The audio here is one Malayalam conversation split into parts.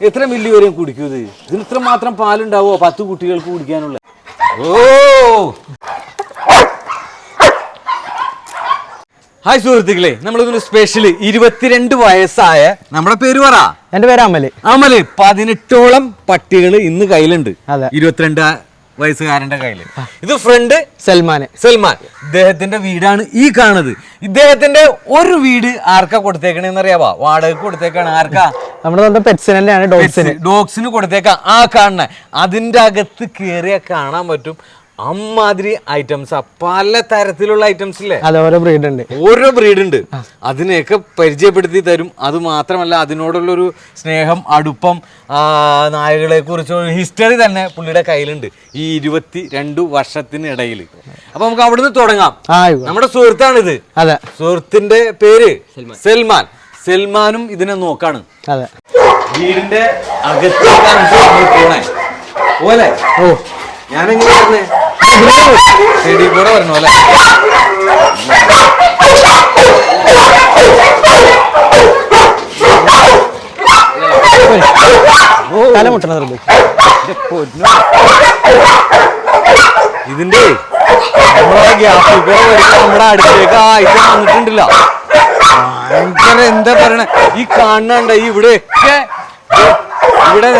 എത്ര മില്ലി വരെയും കുടിക്കൂ ഇത്? ഇതിന് ഇത്ര മാത്രം പാലുണ്ടാവോ? പത്ത് കുട്ടികൾക്ക് കുടിക്കാനുള്ള. ഓ! ഹായ് സുഹൃത്തുക്കളെ നമ്മളിതൊരു സ്പെഷ്യൽ ഇരുപത്തിരണ്ട് വയസ്സായ നമ്മുടെ പേര് പറ. എന്റെ പേര് അമൽ. അമൽ പതിനെട്ടോളം പട്ടികൾ ഇന്ന് കയ്യിലുണ്ട്. ഇരുപത്തിരണ്ട് വയസ്സുകാരന്റെ കയ്യിൽ. ഇത് ഫ്രണ്ട് സൽമാൻ സൽമാൻ. ഇദ്ദേഹത്തിന്റെ വീടാണ് ഈ കാണുന്നത്. ഇദ്ദേഹത്തിന്റെ ഒരു വീട് ആർക്കാ കൊടുത്തേക്കണെന്ന് അറിയാവാ വാടക കൊടുത്തേക്കാണ്. ആർക്കാ? നമ്മുടെ സ്വന്തം ഡോഗ്സിന് ഡോഗ്സിന് കൊടുത്തേക്കാം. ആ കാണണ അതിന്റെ അകത്ത് കയറിയാ കാണാൻ പറ്റും. അമ്മാതിരി ഐറ്റംസ് പല തരത്തിലുള്ള ഐറ്റംസ് ഇല്ലേ? അതെ ഓരോ ബ്രീഡ് ഉണ്ട്. ഓരോ ബ്രീഡ് ഉണ്ട്. അതിനെയൊക്കെ പരിചയപ്പെടുത്തി തരും. അത് മാത്രമല്ല അതിനോടുള്ളൊരു സ്നേഹം അടുപ്പം നായകളെ കുറിച്ചുള്ള ഹിസ്റ്ററി തന്നെ പുള്ളിയുടെ കയ്യിലുണ്ട്. ഈ ഇരുപത്തി രണ്ടു വർഷത്തിനിടയിൽ. അപ്പൊ നമുക്ക് അവിടുന്ന് തുടങ്ങാം. ആ സുഹൃത്താണ് നമ്മുടെ സുഹൃത്താണിത്. അതെ. സുഹൃത്തിന്റെ പേര് സൽമാൻ. സൽമാനും ഇതിനെ നോക്കാണ്. അതെ. വീടിന്റെ അകത്തേക്കാണ് പോണേ. പോലെ ഓ. ഞാനെങ്ങനെ പറഞ്ഞേ ചെടി കൂടെ വരണോ അല്ലേ? തല മുട്ടണ. ഇതിന്റെ നമ്മളെ ഗ്യാസ് നമ്മുടെ അടുത്തേക്ക് ആയിട്ട് വന്നിട്ടുണ്ടല്ല. ഭയങ്കര എന്താ പറയണേ? ഈ കാണണ്ട ഈ ഇവിടെയൊക്കെ ഇവിടെ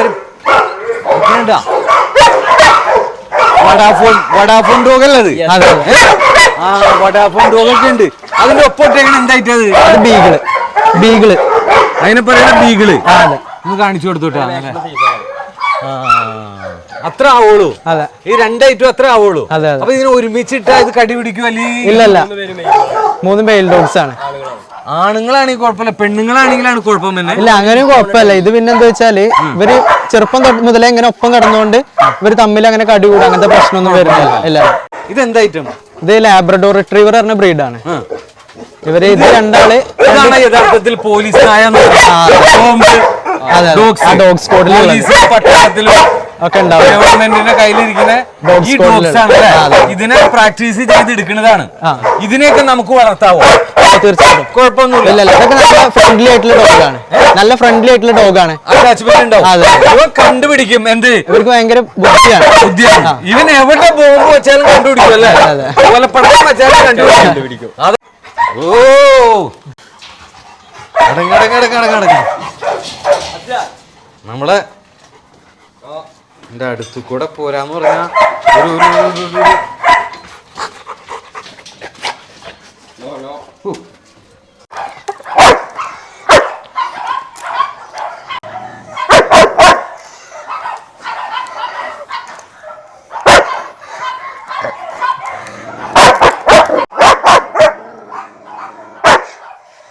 വരും. വടാഫോൺ ഡോഗ് അല്ലത് ആ വടാഫോൺ അതെ. ആ വഡാഫോൺ ഡോഗൊക്കെ ഉണ്ട് അതിന്റെ ഒപ്പം എന്തായിട്ടത്? അത് ബീഗിൾ. ബീഗിൾ. അതിനെ പറയുന്ന ബീഗിൾ. ഒന്ന് കാണിച്ചു കൊടുത്തോട്ടാ. അത്ര ആവുള്ളൂ. അതെ. ഈ രണ്ടായിട്ടും അത്ര ആവുള്ളൂ. അതെ, അതെ. അപ്പൊ ഇതിനെ ഒരുമിച്ചിട്ട് ഇത് കടി പിടിക്കും അല്ലെങ്കിൽ ഇല്ലല്ല മൂന്ന് മെയിൽ ഡോഗ്സ് ആണ്. ആണുങ്ങളാണെങ്കിൽ കുഴപ്പമില്ല പെണ്ണുങ്ങളാണെങ്കിലാണ് കുഴപ്പം തന്നെ ഇല്ല അങ്ങനെ കുഴപ്പമില്ല. ഇത് പിന്നെന്താ വെച്ചാൽ ഇവർ ചെറുപ്പം മുതലേ ഇങ്ങനെ ഒപ്പം കിടന്നുകൊണ്ട് ഇവർ തമ്മിൽ അങ്ങനെ കടി കൂടും അങ്ങനത്തെ പ്രശ്നമൊന്നും വരുന്നില്ല. ഇല്ല. ഇത് ഐറ്റം ഇത് ലാബ്രഡോർ റിട്രീവർ പറഞ്ഞ ബ്രീഡാണ് ഇവർ ഇത് രണ്ടാൾ യഥാർത്ഥത്തിൽ പോലീസ് പട്ടാളത്തിലും ഒക്കെ ഉണ്ടാവും. ഗവൺമെന്റിന്റെ കയ്യിലിരിക്കുന്ന ഈ ഡോഗ്സ് ആണ്. ഇതിനെ പ്രാക്ടീസ് ചെയ്ത് എടുക്കുന്നതാണ്. ഇതിനെയൊക്കെ നമുക്ക് വളർത്താവോ? തീർച്ചയായിട്ടും. കുഴപ്പമൊന്നുമില്ല. ഇല്ല ഇതൊക്കെ നല്ല ഫ്രണ്ട്ലി ആയിട്ടുള്ള ഡോഗാണ് നല്ല ഫ്രണ്ട്ലി ആയിട്ടുള്ള ഡോഗാണ് കണ്ടുപിടിക്കും. എന്ത്? ഇവർക്ക് ഭയങ്കര ബുദ്ധിയാണ്. ബുദ്ധിയാണ്. ഇവൻ എവിടെ ബോംബ് വെച്ചാലും കണ്ടുപിടിക്കും അല്ലേ? അതെ. കൊലപ്പടക്കം വെച്ചാലും കണ്ടുപിടിക്കും. ഓ! നമ്മളെ എന്റെ അടുത്തു കൂടെ പോരാന്ന് പറഞ്ഞാ ഒരു ഒരു ഒരു- ഒരു- ഒരു- ഹു.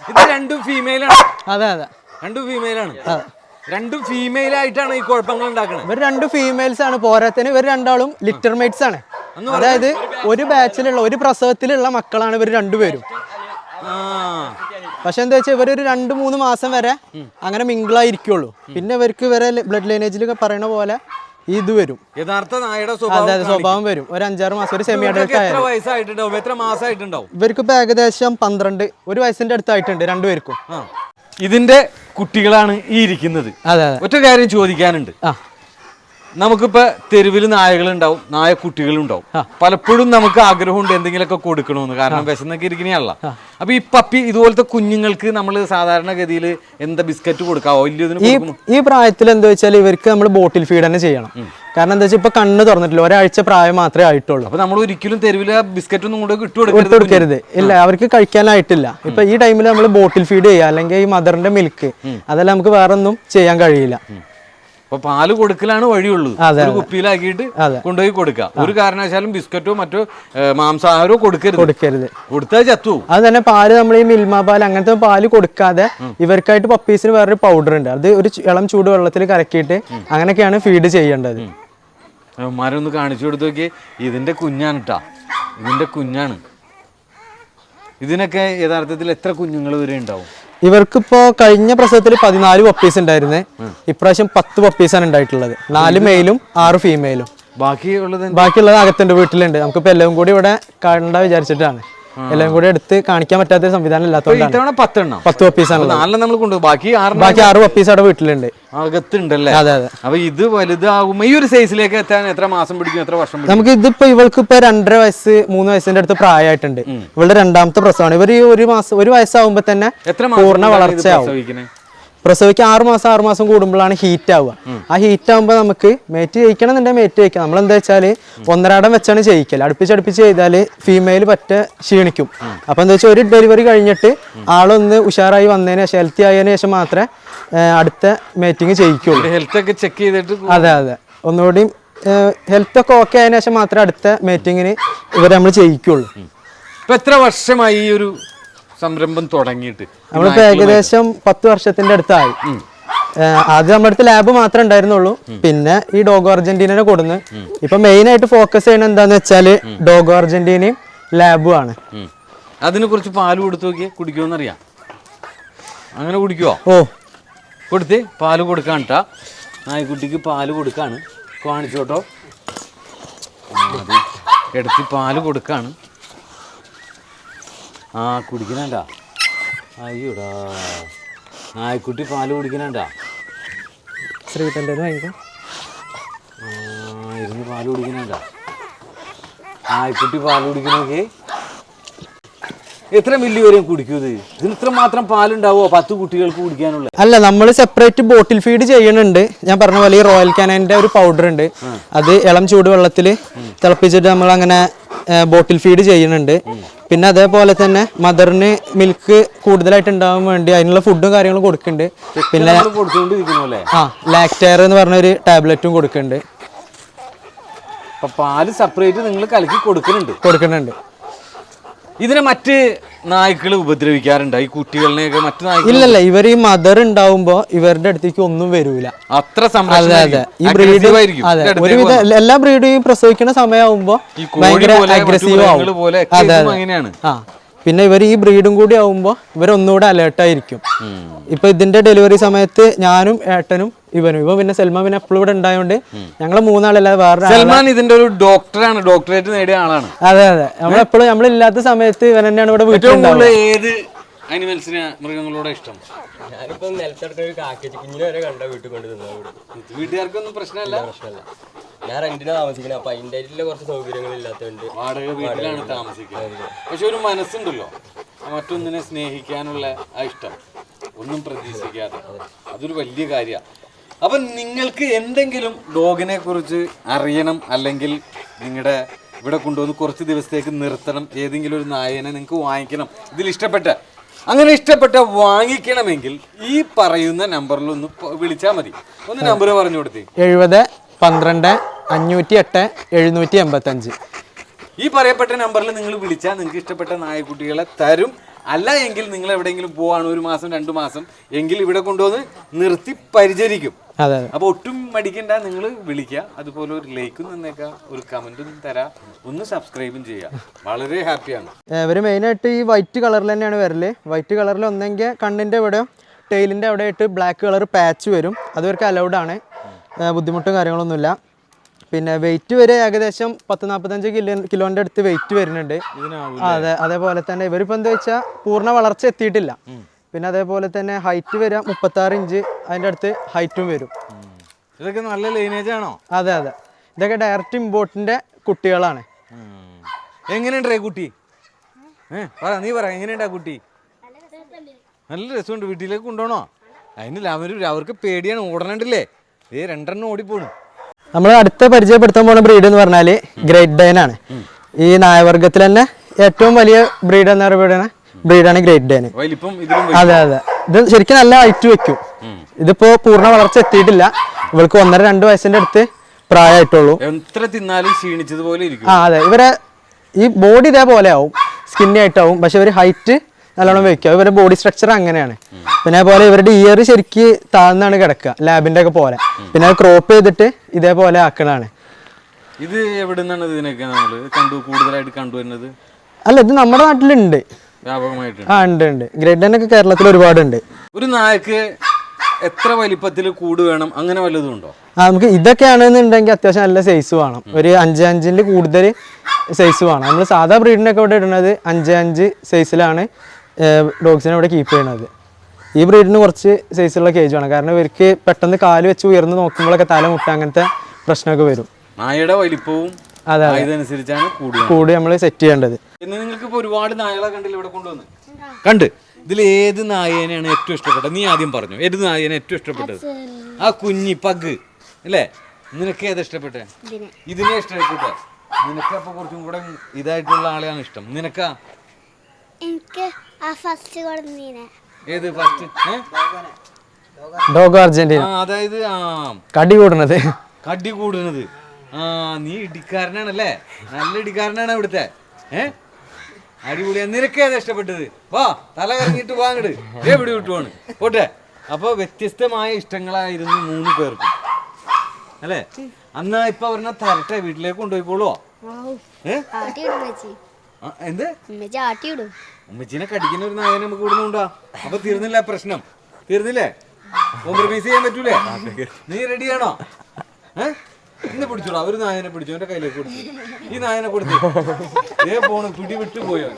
ഇത് രണ്ടും ഫീമെയിലാണ് അതെ അതെ. രണ്ടും ഫീമെയിലാണ് രണ്ടും ഫീമെയിൽ ആയിട്ടാണ് ഈ കുഴപ്പങ്ങൾ ഉണ്ടാക്കുന്നത് ഇവർ രണ്ട് ഫീമെയിൽസ് ആണ്. പോരാത്തതിന് ഇവർ രണ്ടാളും ലിറ്റർ മേറ്റ്സ് ആണ്. അതായത് ഒരു ബാച്ചിലുള്ള ഒരു പ്രസവത്തിലുള്ള മക്കളാണ് ഇവർ രണ്ടുപേരും. പക്ഷെ എന്താ വെച്ചാൽ ഇവരൊരു രണ്ട് മൂന്ന് മാസം വരെ അങ്ങനെ മിങ്കിളായിരിക്കുള്ളൂ. പിന്നെ ഇവർക്ക് ഇവരെ ബ്ലഡ് ലൈനേജിൽ പറയുന്ന പോലെ ഇത് വരും. യഥാർത്ഥ നായയുടെ സ്വഭാവം വരും. ഒരു അഞ്ചാറ് മാസം ഒരു സെമി അഡൽട്ട് ഇവർക്ക് ഇപ്പൊ ഏകദേശം പന്ത്രണ്ട് ഒരു വയസ്സിന്റെ അടുത്തായിട്ടുണ്ട് രണ്ടുപേർക്കും. ഇതിന്റെ കുട്ടികളാണ് ഈ ഇരിക്കുന്നത്. ഒറ്റ കാര്യം ചോദിക്കാനുണ്ട്. നമുക്കിപ്പോ തെരുവിൽ നായകളുണ്ടാവും നായക്കുട്ടികളുണ്ടാവും പലപ്പോഴും നമുക്ക് ആഗ്രഹമുണ്ട് എന്തെങ്കിലുമൊക്കെ കൊടുക്കണമെന്ന് കാരണം വിശന്നൊക്കെ ഇരിക്കണല്ല അപ്പൊ ഈ പപ്പി ഇതുപോലത്തെ കുഞ്ഞുങ്ങൾക്ക് നമ്മൾ സാധാരണഗതിയിൽ എന്താ ബിസ്ക്കറ്റ് കൊടുക്കാവോ ഓയിൽ ഇതിന് ഈ പ്രായത്തിൽ എന്താ വെച്ചാൽ ഇവർക്ക് നമ്മൾ ബോട്ടിൽ ഫീഡ് തന്നെ ചെയ്യണം. കാരണം എന്താ വെച്ചാൽ ഇപ്പൊ കണ്ണ് തുറന്നിട്ടില്ല. ഒരാഴ്ച പ്രായം മാത്രമേ ആയിട്ടുള്ളൂ. അപ്പൊ നമ്മൾ ഒരിക്കലും തെരുവിൽ ബിസ്ക്കറ്റ് ഒന്നും കൂടെ ഇട്ട് കൊടുക്കരുത് ഇല്ല അവർക്ക് കഴിക്കാനായിട്ടില്ല. ഇപ്പൊ ഈ ടൈമിൽ നമ്മൾ ബോട്ടിൽ ഫീഡ് ചെയ്യുക അല്ലെങ്കിൽ ഈ മദറിന്റെ മിൽക്ക് അതെല്ലാം നമുക്ക് വേറെ ഒന്നും ചെയ്യാൻ കഴിയില്ല. അപ്പൊ പാൽ കൊടുക്കലാണ് വഴിയുള്ളൂ ഒരു കുപ്പിയിലാക്കിയിട്ട് കൊണ്ടുപോയി കൊടുക്കുക ഒരു കാരണവശാലും ബിസ്ക്കറ്റോ മറ്റോ മാംസാഹാരോ മാംസാഹാരമോ കൊടുക്കരുത്. കൊടുക്കരുത്. കൊടുത്താൽ ചത്തു അത് തന്നെ പാൽ നമ്മൾ ഈ മിൽമ പാൽ അങ്ങനത്തെ പാൽ കൊടുക്കാതെ ഇവർക്കായിട്ട് പപ്പീസിന് വേറൊരു പൗഡർ ഉണ്ട്. അത് ഒരു ഇളം ചൂട് വെള്ളത്തിൽ കലക്കിയിട്ട് അങ്ങനെയൊക്കെയാണ് ഫീഡ് ചെയ്യേണ്ടത്. ഒന്ന് കാണിച്ചു കൊടുത്തു നോക്കി ഇതിന്റെ കുഞ്ഞാണ് കേട്ടാ ഇതിന്റെ കുഞ്ഞാണ്. ഇതിനൊക്കെ യഥാർത്ഥത്തിൽ എത്ര കുഞ്ഞുങ്ങൾ വരെ ഉണ്ടാവും? ഇവർക്കിപ്പോ കഴിഞ്ഞ പ്രസവത്തിൽ പതിനാല് പപ്പീസ് ഉണ്ടായിരുന്നേ. ഇപ്രാവശ്യം പത്ത് പപ്പീസാണ് ഉണ്ടായിട്ടുള്ളത്. നാല് മെയിലും ആറ് ഫീമെയിലും ബാക്കിയുള്ളത്? ബാക്കിയുള്ളത് അകത്തുണ്ട് വീട്ടിലുണ്ട്. നമുക്കിപ്പോ എല്ലാം കൂടി ഇവിടെ കണ്ട വിചാരിച്ചിട്ടാണ്. എല്ലാം കൂടെ എടുത്ത് കാണിക്കാൻ പറ്റാത്ത സംവിധാനം ഇപ്പൊ ഇല്ലാത്തതുകൊണ്ടാണ്. ഇത്തവണ പത്തെണ്ണം? പത്ത് പപ്പീസാണ് നാലെണ്ണം നമ്മൾ കൊണ്ടുപോകും ബാക്കി ആറ് ബാക്കി ആറ് പപ്പീസ് അവിടെ വീട്ടിലുണ്ട്. അകത്തുണ്ടല്ലേ? അതെ അതെ. അപ്പൊ ഇത് വലുതാകുമ്പോ ഈ ഒരു സൈസിലേക്ക് എത്താൻ എത്ര മാസം പിടിക്കും? എത്ര വർഷം നമുക്ക് ഇതിപ്പോ ഇവൾക്ക് ഇപ്പൊ രണ്ടര വയസ്സ് മൂന്ന് വയസ്സിന്റെ അടുത്ത് പ്രായമായിട്ടുണ്ട്. ഇവളുടെ രണ്ടാമത്തെ പ്രസവമാണ്. ഇവർ ഈ ഒരു മാസം ഒരു വയസ്സാവുമ്പോ തന്നെ പൂർണ വളർച്ചയാവും. പ്രസവിക്ക് ആറുമാസം ആറ് മാസം കൂടുമ്പോഴാണ് ഹീറ്റ് ആവുക. ആ ഹീറ്റ് ആകുമ്പോൾ നമുക്ക് മേറ്റ് ചെയ്യിക്കണം എന്നുണ്ടെങ്കിൽ മേറ്റ് ചെയ്യിക്കുക നമ്മൾ എന്താ വെച്ചാൽ ഒന്നരാടം വെച്ചാണ് ചെയ്യിക്കൽ അടുപ്പിച്ച് അടുപ്പിച്ച് ചെയ്താൽ ഫീമെയിൽ പറ്റ ക്ഷീണിക്കും. അപ്പം എന്താ വെച്ചാൽ ഒരു ഡെലിവറി കഴിഞ്ഞിട്ട് ആളൊന്ന് ഉഷാറായി വന്നതിന് ശേഷം ഹെൽത്തി ആയതിനു ശേഷം മാത്രമേ അടുത്ത മേറ്റിംഗ് ചെയ്യിക്കുള്ളൂ ഹെൽത്ത് ഒക്കെ ചെക്ക് ചെയ്തിട്ട് അതെ അതെ. ഒന്നുകൂടി ഹെൽത്ത് ഒക്കെ ഓക്കെ ആയതിനു ശേഷം മാത്രമേ അടുത്ത മേറ്റിങ്ങിന് ഇവരെ നമ്മൾ ചെയ്യിക്കുള്ളൂ ഇപ്പൊ എത്ര വർഷമായി ഈ ഒരു സംരംഭം തുടങ്ങിയിട്ട്. നമ്മളിപ്പോ ഏകദേശം പത്ത് വർഷത്തിന്റെ അടുത്തായി. ആദ്യം നമ്മുടെ അടുത്ത് ലാബ് മാത്രമേ ഉണ്ടായിരുന്നുള്ളൂ. പിന്നെ ഈ ഡോഗോ അർജന്റീനനെ കൊടുന്ന്. ഇപ്പൊ മെയിൻ ആയിട്ട് ഫോക്കസ് ചെയ്യണത് എന്താന്ന് വെച്ചാൽ ഡോഗോ അർജന്റീനയും ലാബും ആണ്. അതിനെ കുറിച്ച് പാൽ കൊടുത്തു നോക്കിയേ കുടിക്കുമെന്നറിയാം അങ്ങനെ കുടിക്കുവോ? ഓ. കൊടുത്ത് പാൽ കൊടുക്കാൻ കേട്ടാ നായ്ക്കുട്ടിക്ക് പാൽ കൊടുക്കാണ്. കാണിച്ചോട്ടോ. എടുത്ത് പാൽ കൊടുക്കാണ്. ആ കുടിക്കണണ്ട? അയ്യോടാ. നായ്ക്കുട്ടി പാൽ കുടിക്കണണ്ട? ശ്രീട്ടന്റെ വാങ്ങിക്കാം ഇരുന്ന് പാൽ കുടിക്കണണ്ട? നായ്ക്കുട്ടി പാൽ കുടിക്കണോക്കെ. എത്ര മില്ലി വരെ കുടിക്കൂ ഇത്? ഇതിന് ഇത്ര മാത്രം പാലുണ്ടാവോ? പത്ത് കുട്ടികൾക്ക് കുടിക്കാനുള്ള. അല്ല നമ്മൾ സെപ്പറേറ്റ് ബോട്ടിൽ ഫീഡ് ചെയ്യുന്നുണ്ട് ഞാൻ പറഞ്ഞ പോലെ ഈ റോയൽ കാനന്റെ ഒരു പൗഡർ ഉണ്ട്. അത് ഇളം ചൂടുവെള്ളത്തിൽ തിളപ്പിച്ചിട്ട് നമ്മൾ അങ്ങനെ ബോട്ടിൽ ഫീഡ് ചെയ്യുന്നുണ്ട് പിന്നെ അതേപോലെ തന്നെ മദറിന് മിൽക്ക് കൂടുതലായിട്ട് ഉണ്ടാവാൻ വേണ്ടി അതിനുള്ള ഫുഡും കാര്യങ്ങളും കൊടുക്കുന്നുണ്ട്. പിന്നെ ആ ലാക്ടയർ എന്ന് പറഞ്ഞ ഒരു ടാബ്ലറ്റും കൊടുക്കുന്നുണ്ട്. പാൽ സെപ്പറേറ്റ് നിങ്ങൾ കലക്കി കൊടുക്കുന്നുണ്ട്. കൊടുക്കുന്നുണ്ട്. ഇതിനെ മറ്റ് നായ്ക്കൾ ഉപദ്രവിക്കാറുണ്ട്? ഈ കുട്ടികളിനെയൊക്കെ മറ്റു നായ്ക്കൾ ഇല്ലല്ല ഇവർ ഈ മദർ ഉണ്ടാവുമ്പോ ഇവരുടെ അടുത്തേക്ക് ഒന്നും വരൂല. അത്ര അതെ അതെ. ഈ ബ്രീഡ് സംരക്ഷണമായിരിക്കും അതെ ഒരുവിധ എല്ലാ ബ്രീഡും പ്രസവിക്കുന്ന സമയമാകുമ്പോ ഭയങ്കര അഗ്രസീവ് ആവും. അതെ അതെ. ആ പിന്നെ ഇവർ ഈ ബ്രീഡും കൂടി ആവുമ്പോ ഇവർ ഒന്നുകൂടെ അലേർട്ട് ആയിരിക്കും ഇപ്പൊ ഇതിന്റെ ഡെലിവറി സമയത്ത് ഞാനും ഏട്ടനും ഇവനും. ഇവ പിന്നെ സൽമാൻ പിന്നെ എപ്പോഴും ഇവിടെ ഉണ്ടായതുകൊണ്ട് ഞങ്ങൾ മൂന്നാളല്ലാതെ വേറെ സൽമാൻ ഇതിന്റെ ഒരു ഡോക്ടറാണ്. ഡോക്ടറേറ്റ് നേടിയ ആളാണ്. അതെ അതെ. നമ്മളെപ്പോഴും നമ്മളില്ലാത്ത സമയത്ത് ഇവൻ തന്നെയാണ് ഇവിടെ കൂടുതൽ ഏത് അനിമൽസിന് മൃഗങ്ങളോടെ ഇഷ്ടം? ഞാനിപ്പം നിലത്തെടുക്കുന്ന ഒരു കുഞ്ഞിനെ വരെ കണ്ട വീട്ടിൽ കൊണ്ട് തിന്നാ വീട്ടുകാർക്കൊന്നും പ്രശ്നമല്ല? പ്രശ്നമല്ല. ഞാൻ റെന്റിന് താമസിക്കുന്നത് അപ്പൊ അതിന്റെ കുറച്ച് സൗകര്യങ്ങൾ ഇല്ലാത്തതുകൊണ്ട് വാടക വീട്ടിലാണ് താമസിക്കുന്നത് പക്ഷെ ഒരു മനസ്സുണ്ടല്ലോ. മറ്റൊന്നിനെ സ്നേഹിക്കാനുള്ള ആ ഇഷ്ടം. ഒന്നും പ്രതീക്ഷിക്കാതെ. അതൊരു വലിയ കാര്യമാണ് അപ്പം നിങ്ങൾക്ക് എന്തെങ്കിലും ഡോഗിനെ കുറിച്ച് അറിയണം അല്ലെങ്കിൽ നിങ്ങളുടെ ഇവിടെ കൊണ്ടുവന്ന് കുറച്ച് ദിവസത്തേക്ക് നിർത്തണം ഏതെങ്കിലും ഒരു നായനെ നിങ്ങൾക്ക് വാങ്ങിക്കണം ഇതിൽ ഇഷ്ടപ്പെട്ട അങ്ങനെ ഇഷ്ടപ്പെട്ട വാങ്ങിക്കണമെങ്കിൽ ഈ പറയുന്ന നമ്പറിൽ ഒന്ന് വിളിച്ചാൽ മതി. ഒന്ന് നമ്പർ പറഞ്ഞു കൊടുത്തി. എഴുപത് പന്ത്രണ്ട് അഞ്ഞൂറ്റി എട്ട് എഴുന്നൂറ്റി എൺപത്തഞ്ച് ഈ പറയപ്പെട്ട നമ്പറിൽ നിങ്ങൾ വിളിച്ചാൽ നിങ്ങൾക്ക് ഇഷ്ടപ്പെട്ട നായക്കുട്ടികളെ തരും. അല്ല എങ്കിൽ നിങ്ങൾ എവിടെയെങ്കിലും പോവാണ് ഒരു മാസം രണ്ട് മാസം എങ്കിൽ ഇവിടെ കൊണ്ടുവന്ന് നിർത്തി പരിചരിക്കും. അതെ അപ്പോൾ ഒട്ടും മടിക്കണ്ട നിങ്ങൾ വിളിക്കുക അതുപോലെ ഒരു ലൈക്കും തന്നേക്കാം ഒരു കമന്റും തരാം. ഒന്ന് സബ്സ്ക്രൈബും ചെയ്യുക വളരെ ഹാപ്പിയാണ്. ഇവർ മെയിനായിട്ട് ഈ വൈറ്റ് കളറിൽ തന്നെയാണ് വരൽ. വൈറ്റ് കളറിൽ ഒന്നെങ്കിൽ കണ്ണിന്റെ ഇവിടെ ടെയിലിന്റെ അവിടെ ആയിട്ട് ബ്ലാക്ക് കളർ പാച്ച് വരും. അത് ഇവർക്ക് അലൗഡ് ആണ്. ബുദ്ധിമുട്ടും കാര്യങ്ങളൊന്നുമില്ല. പിന്നെ വെയിറ്റ് വരെ ഏകദേശം പത്ത് നാൽപ്പത്തഞ്ച് കിലോ കിലോന്റെ അടുത്ത് വെയിറ്റ് വരുന്നുണ്ട്. അതെ അതേപോലെ തന്നെ ഇവരിപ്പോൾ എന്താ വെച്ചാൽ പൂർണ വളർച്ച എത്തിയിട്ടില്ല. പിന്നെ അതേപോലെ തന്നെ ഹൈറ്റ് വരിക മുപ്പത്താറ് ഇഞ്ച് അതിന്റെ അടുത്ത് ഹൈറ്റും വരും. ഇതൊക്കെ നല്ല ലൈനേജ് ആണോ? അതെ അതെ. ഇതൊക്കെ ഡയറക്റ്റ് ഇമ്പോർട്ടിന്റെ കുട്ടികളാണ്. എങ്ങനെയുണ്ടേ കുട്ടി? ഏ പറ നീ പറ എങ്ങനെയുണ്ടാ കുട്ടി? നല്ല രസമുണ്ട്. വീട്ടിലേക്ക് കൊണ്ടുപോകണോ? അതിന് അവർ അവർക്ക് പേടിയാണ്. ഓടണണ്ടല്ലേ ഏ രണ്ടെണ്ണം ഓടിപ്പോണു. നമ്മൾ അടുത്ത പരിചയപ്പെടുത്താൻ പോണ ബ്രീഡ് എന്ന് പറഞ്ഞാൽ ഗ്രേറ്റ് ഡൈൻ ആണ് ഈ നായവർഗത്തിൽ തന്നെ ഏറ്റവും വലിയ ബ്രീഡ് എന്ന് പറയുന്ന ബ്രീഡാണ് ഗ്രേറ്റ് ഡേന് അതെ അതെ. ഇത് ശരിക്കും നല്ല ഹൈറ്റ് വെക്കും. ഇതിപ്പോ പൂർണ വളർച്ച എത്തിയിട്ടില്ല. ഇവൾക്ക് ഒന്നര രണ്ട് വയസ്സിന്റെ അടുത്ത് പ്രായമായിട്ടുള്ളൂ. എത്ര തിന്നാലും ക്ഷീണിച്ചതുപോലെ ഇരിക്കും. ആ അതെ. ഇവരെ ഈ ബോഡി ഇതേപോലെ ആവും. സ്കിന്നി ആയിട്ടാവും. പക്ഷെ ഇവർ ഹൈറ്റ് നല്ലോണം വെക്കും. ഇവരുടെ ബോഡി സ്ട്രക്ചർ അങ്ങനെയാണ്. പിന്നെ അതുപോലെ ഇവരുടെ ഇയർ ശരിക്ക് താഴ്ന്നാണ് കിടക്കുക. ലാബിന്റെ ഒക്കെ പോലെ. പിന്നെ അത് ക്രോപ്പ് ചെയ്തിട്ട് ഇതേപോലെ ആക്കണാണ് ഇത് എവിടെ നിന്നാണ് ഇതിനൊക്കെ നമ്മൾ കണ്ടു കൂടുതലായിട്ട് കണ്ടുവരുന്നത്? അല്ല ഇത് നമ്മുടെ നാട്ടിലുണ്ട്. ആ ഉണ്ട് ഉണ്ട്. ഒക്കെ കേരളത്തിൽ ഒരുപാടുണ്ട്. ഒരു നായക്ക് എത്ര വലിപ്പത്തിൽ കൂട് വേണം? അങ്ങനെ വല്ലതും ഉണ്ടോ? ആ നമുക്ക് ഇതൊക്കെയാണെന്നുണ്ടെങ്കിൽ അത്യാവശ്യം നല്ല സൈസ് വേണം. ഒരു അഞ്ച് അഞ്ചിന്റെ കൂടുതൽ സൈസ് വേണം. നമ്മൾ സാധാ ബ്രീഡിനൊക്കെ ഇവിടെ ഇടുന്നത് അഞ്ച് അഞ്ച് സൈസിലാണ് ഡോഗ്സിനെ ഇവിടെ കീപ്പ് ചെയ്യണത്. ഈ ബ്രീഡിന് കുറച്ച് സൈസുള്ള കേജ് വേണം. കാരണം ഇവർക്ക് പെട്ടെന്ന് കാൽ വെച്ച് ഉയർന്ന് നോക്കുമ്പോഴൊക്കെ തല മുട്ട അങ്ങനത്തെ പ്രശ്നമൊക്കെ വരും. നായയുടെ വലിപ്പവും ഇതനുസരിച്ചാണ് കൂടി നമ്മൾ സെറ്റ് ചെയ്യേണ്ടത്. പിന്നെ നിങ്ങൾക്ക് ഇപ്പൊ ഒരുപാട് നായകളെ കണ്ടില്ല ഇവിടെ കൊണ്ടുവന്ന്? കണ്ട്. ഇതിൽ ഏത് നായേനെയാണ് ഏറ്റവും ഇഷ്ടപ്പെട്ടത്? നീ ആദ്യം പറഞ്ഞു. ഏത് നായേനെ ഏറ്റവും ഇഷ്ടപ്പെട്ടത്? ആ കുഞ്ഞി പഗ്. അല്ലേ? നിനക്ക് ഏതാ ഇഷ്ടപ്പെട്ടേ? ഇതിനെ. ഇഷ്ടപ്പെട്ടെ. നിനക്ക് അപ്പൊ കുറച്ചും കൂടെ ഇതായിട്ടുള്ള ആളെയാണ് ഇഷ്ടം. നിനക്കാ? എനിക്ക് ആ ഫസ്റ്റ് ഏത് ഫസ്റ്റ് ഡോഗോ അർജന്റീന. ആ അതായത് ആ. കടി കൂടുന്നത് കടി കൂടുന്നത് ആ നീ ഇടിക്കാരനാണല്ലേ? നല്ല ഇടിക്കാരനാണ് ഇവിടുത്തെ ഏ? അടിപൊളിയാ നിനക്കേതാ ഇഷ്ടപ്പെട്ടത്? വാ തല കറങ്ങിയിട്ട് വാങ്ങട് എവിടെ വിട്ടുവാണ് പോട്ടെ. അപ്പൊ വ്യത്യസ്തമായ ഇഷ്ടങ്ങളായിരുന്നു മൂന്ന് പേർക്ക്. അല്ലേ? അന്നാ ഇപ്പൊ അവരെ തരട്ടെ വീട്ടിലേക്ക് കൊണ്ടുപോയിക്കോളോ എന്ത്? ഉമ്മച്ചിനെ കടിക്കുന്ന ഒരു നായനെ നമുക്ക് ഇവിടെ നിന്നുണ്ടാ അപ്പൊ തീർന്നില്ല പ്രശ്നം? തീർന്നില്ലേ? കോംപ്രമൈസ് ചെയ്യാൻ പറ്റൂലേ? നീ റെഡിയാണോ ഏ? ഇന്ന് പിടിച്ചോളാം. അവർ നായനെ പിടിച്ചു. എന്റെ കയ്യിലേക്ക് കൊടുത്തു. ഈ നായനെ കൊടുത്തു. ഏ പോണു. പിടി വിട്ടു പോയോ